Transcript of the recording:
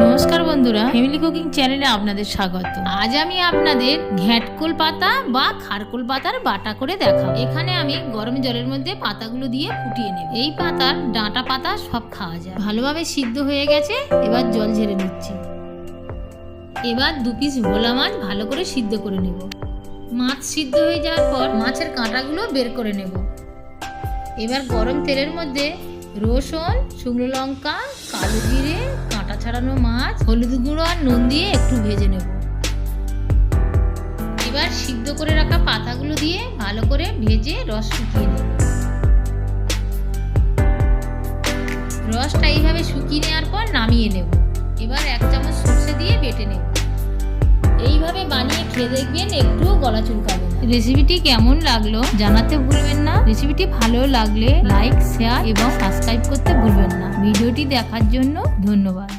নমস্কার বন্ধুরা family cooking চ্যানেলে আপনাদের স্বাগত। আজ আমি আপনাদের ঘ্যাটকোল পাতা বা খারকোল পাতার বাটা করে দেখাবো। এখানে আমি গরম জলের মধ্যে পাতাগুলো দিয়ে ফুটিয়ে নেব। এই পাতার ডাঁটা পাতা সব খাওয়া যায়। ভালোভাবে সিদ্ধ হয়ে গেছে, এবার জল ঝেড়ে নিচ্ছি। এবার দু পিস ভোলা মাছ ভালো করে সিদ্ধ করে নেব। মাছ সিদ্ধ হয়ে যাওয়ার পর মাছের কাঁটাগুলো বের করে নেব। এবার গরম তেলের মধ্যে রসুন, শুকনো লঙ্কা, কালো জিরে ছাড়ানো মাছ, হলুদ গুঁড়ো আর নুন দিয়ে একটু ভেজে নেব। এবার সিদ্ধ করে রাখা পাতাগুলো দিয়ে ভালো করে ভেজে রস শুকিয়ে নেব। রসটা এইভাবে শুকিয়ে নেওয়ার পর নামিয়ে নেব। এবার এক চামচ সর্ষে দিয়ে বেটে নেব। এইভাবে বানিয়ে খেয়ে দেখবেন একটুও গলা চুলকাবে রেসিপিটি কেমন লাগল জানাতে ভুলবেন না। রেসিপিটি ভালো লাগলে লাইক, শেয়ার এবং সাবস্ক্রাইব করতে ভুলবেন না। ভিডিওটি দেখার জন্য ধন্যবাদ।